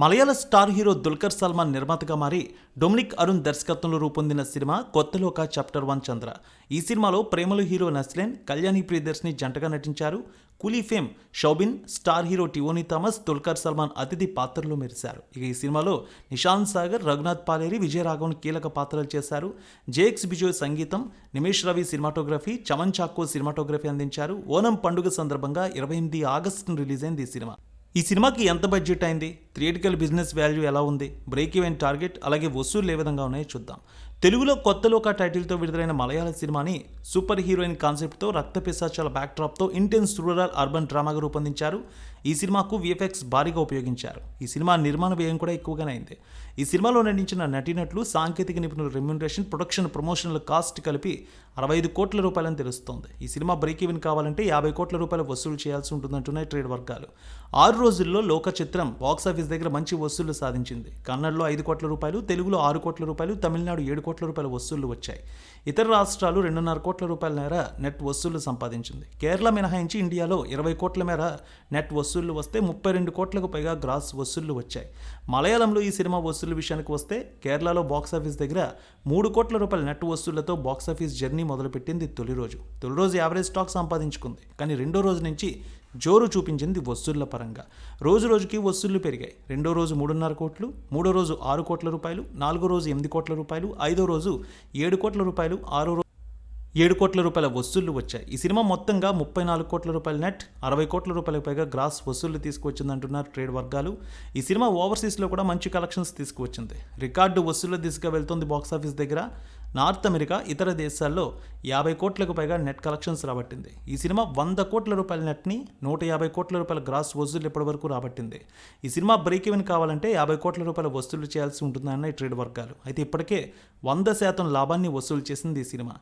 మలయాళ star hero Dulquer Salmaan నిర్మాతగా మారి డొమినిక్ అరుణ్ దర్శకత్వంలో రూపొందిన సినిమా కొత్తలోక చాప్టర్ వన్ చంద్ర. ఈ సినిమాలో ప్రేమలు హీరో నస్లేన్ కళ్యాణి ప్రియదర్శిని జంటగా నటించారు. Coolie fame Soubin star hero Tovino Thomas Dulquer Salmaan అతిథి పాత్రలో మెరిశారు. ఇక ఈ సినిమాలో నిశాంత్ సాగర్ రఘునాథ్ పాలేరి విజయరాఘవన్ కీలక పాత్రలు చేశారు. జేక్స్ బిజోయ్ సంగీతం నిమేష్ రవి సినిమాటోగ్రఫీ చమన్ చాకో సినిమాటోగ్రఫీ అందించారు. ఓనం పండుగ సందర్భంగా ఇరవై ఎనిమిది ఆగస్టును రిలీజ్ అయింది ఈ సినిమా. ఈ సినిమాకి ఎంత బడ్జెట్ అయింది? థియేటికల్ బిజినెస్ వాల్యూ ఎలా ఉంది బ్రేక్ ఈవెన్ టార్గెట్ అలాగే వసూలు ఏ విధంగా ఉన్నాయో చూద్దాం. తెలుగులో కొత్తలోక టైటిల్తో విడుదలైన మలయాళ సినిమాని సూపర్ హీరోయిన్ కాన్సెప్ట్తో రక్త పిశాచాల బ్యాక్డ్రాప్తో ఇంటెన్స్ రూరల్ అర్బన్ డ్రామాగా రూపొందించారు. ఈ సినిమాకు విఎఫ్ఎక్స్ భారీగా ఉపయోగించారు. ఈ సినిమా నిర్మాణ వ్యయం కూడా ఎక్కువగానే అయింది. ఈ సినిమాలో నటించిన నటీనటులు సాంకేతిక నిపుణుల రెమ్యూనరేషన్ ప్రొడక్షన్ ప్రమోషనల్ కాస్ట్ కలిపి అరవై ఐదు కోట్ల రూపాయలని తెలుస్తోంది. ఈ సినిమా బ్రేక్ ఈవెన్ కావాలంటే యాభై కోట్ల రూపాయలు వసూలు చేయాల్సి ఉంటుందంటున్నాయి ట్రేడ్ వర్గాలు. ఆరు రోజుల్లో లోక చిత్రం బాక్సాఫీస్ దగ్గర మంచి వసూళ్ళు సాధించింది. కన్నడలో ఐదు కోట్ల రూపాయలు తెలుగులో ఆరు కోట్ల రూపాయలు తమిళనాడు ఏడు కోట్ల రూపాయల వసూళ్ళు వచ్చాయి. ఇతర రాష్ట్రాలు రెండున్నర కోట్ల రూపాయల మేర నెట్ వసూళ్ళు సంపాదించింది. కేరళ మినహాయించి ఇండియాలో ఇరవై కోట్ల మేర నెట్ వసూళ్ళు వస్తే ముప్పై రెండు కోట్లకు పైగా గ్రాస్ వసూళ్ళు వచ్చాయి. మలయాళంలో ఈ సినిమా వసూళ్ళ విషయానికి వస్తే కేరళలో బాక్సాఫీస్ దగ్గర మూడు కోట్ల రూపాయల నెట్ వసూళ్ళతో బాక్సాఫీస్ జర్నీ మొదలుపెట్టింది తొలి రోజు. తొలి రోజు యావరేజ్ స్టాక్ సంపాదించుకుంది. కానీ రెండో రోజు నుంచి జోరు చూపించింది వసూళ్ళ పరంగా. రోజు రోజుకి వసూళ్ళు పెరిగాయి. రెండో రోజు మూడున్నర కోట్లు మూడో రోజు ఆరు కోట్ల రూపాయలు నాలుగో రోజు ఎనిమిది కోట్ల రూపాయలు ఐదో రోజు ఏడు కోట్ల రూపాయలు ఆరో రోజు ఏడు కోట్ల రూపాయల వసూళ్ళు వచ్చాయి. ఈ సినిమా మొత్తంగా ముప్పై నాలుగు కోట్ల రూపాయల నెట్ అరవై కోట్ల రూపాయలకు పైగా గ్రాస్ వసూళ్ళు తీసుకువచ్చిందంటున్నారు ట్రేడ్ వర్గాలు. ఈ సినిమా ఓవర్సీస్లో కూడా మంచి కలెక్షన్స్ తీసుకువచ్చింది. రికార్డు వసూళ్ళ దిశగా వెళ్తుంది బాక్సాఫీస్ దగ్గర. నార్త్ అమెరికా ఇతర దేశాల్లో యాభై కోట్లకు పైగా నెట్ కలెక్షన్స్ రాబట్టింది. ఈ సినిమా వంద కోట్ల రూపాయల నెట్ని నూట యాభై కోట్ల రూపాయల గ్రాస్ వసూలు ఇప్పటివరకు రాబట్టింది. ఈ సినిమా బ్రేక్ ఈవెన్ కావాలంటే యాభై కోట్ల రూపాయల వసూలు చేయాల్సి ఉంటుందన్న ఈ ట్రేడ్ వర్గాలు. అయితే ఇప్పటికే వంద శాతం లాభాన్ని వసూలు చేసింది ఈ సినిమా.